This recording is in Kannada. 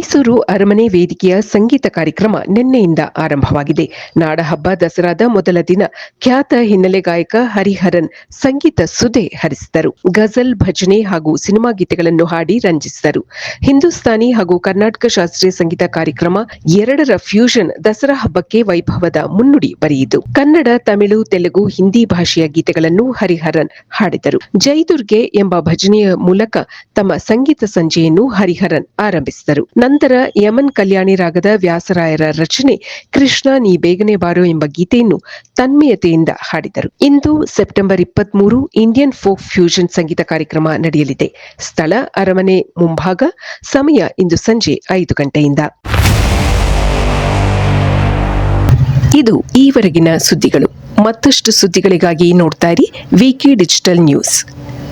ಮೈಸೂರು ಅರಮನೆ ವೇದಿಕೆಯ ಸಂಗೀತ ಕಾರ್ಯಕ್ರಮ ನಿನ್ನೆಯಿಂದ ಆರಂಭವಾಗಿದೆ. ನಾಡಹಬ್ಬ ದಸರಾದ ಮೊದಲ ದಿನ ಖ್ಯಾತ ಹಿನ್ನೆಲೆ ಗಾಯಕ ಹರಿಹರನ್ ಸಂಗೀತ ಸುದೆ ಹರಿಸಿದರು. ಗಜಲ್ ಭಜನೆ ಹಾಗೂ ಸಿನಿಮಾ ಗೀತೆಗಳನ್ನು ಹಾಡಿ ರಂಜಿಸಿದರು. ಹಿಂದೂಸ್ತಾನಿ ಹಾಗೂ ಕರ್ನಾಟಕ ಶಾಸ್ತ್ರೀಯ ಸಂಗೀತ ಕಾರ್ಯಕ್ರಮ ಎರಡರ ಫ್ಯೂಷನ್ ದಸರಾ ಹಬ್ಬಕ್ಕೆ ವೈಭವದ ಮುನ್ನುಡಿ ಬರೆಯಿತು. ಕನ್ನಡ, ತಮಿಳು, ತೆಲುಗು, ಹಿಂದಿ ಭಾಷೆಯ ಗೀತೆಗಳನ್ನು ಹರಿಹರನ್ ಹಾಡಿದರು. ಜೈದುರ್ಗೆ ಎಂಬ ಭಜನೆಯ ಮೂಲಕ ತಮ್ಮ ಸಂಗೀತ ಸಂಜೆಯನ್ನು ಹರಿಹರನ್ ಆರಂಭಿಸಿದರು. ನಂತರ ಯಮನ್ ಕಲ್ಯಾಣಿ ರಾಗದ ವ್ಯಾಸರಾಯರ ರಚನೆ ಕೃಷ್ಣ ನೀ ಬೇಗನೆ ಬಾರೋ ಎಂಬ ಗೀತೆಯನ್ನು ತನ್ಮಯತೆಯಿಂದ ಹಾಡಿದರು. ಇಂದು ಸೆಪ್ಟೆಂಬರ್ ಇಪ್ಪತ್ಮೂರು ಇಂಡಿಯನ್ ಫೋಕ್ ಫ್ಯೂಷನ್ ಸಂಗೀತ ಕಾರ್ಯಕ್ರಮ ನಡೆಯಲಿದೆ. ಸ್ಥಳ, ಅರಮನೆ, ಮುಂಭಾಗ, ಸಮಯ ಇಂದು ಸಂಜೆ ಐದು ಗಂಟೆಯಿಂದ. ಇದು ಈವರೆಗಿನ ಸುದ್ದಿಗಳು. ಮತ್ತಷ್ಟು ಸುದ್ದಿಗಳಿಗಾಗಿ ನೋಡ್ತಾ ಇರಿ ವಿಕೆ ಡಿಜಿಟಲ್ ನ್ಯೂಸ್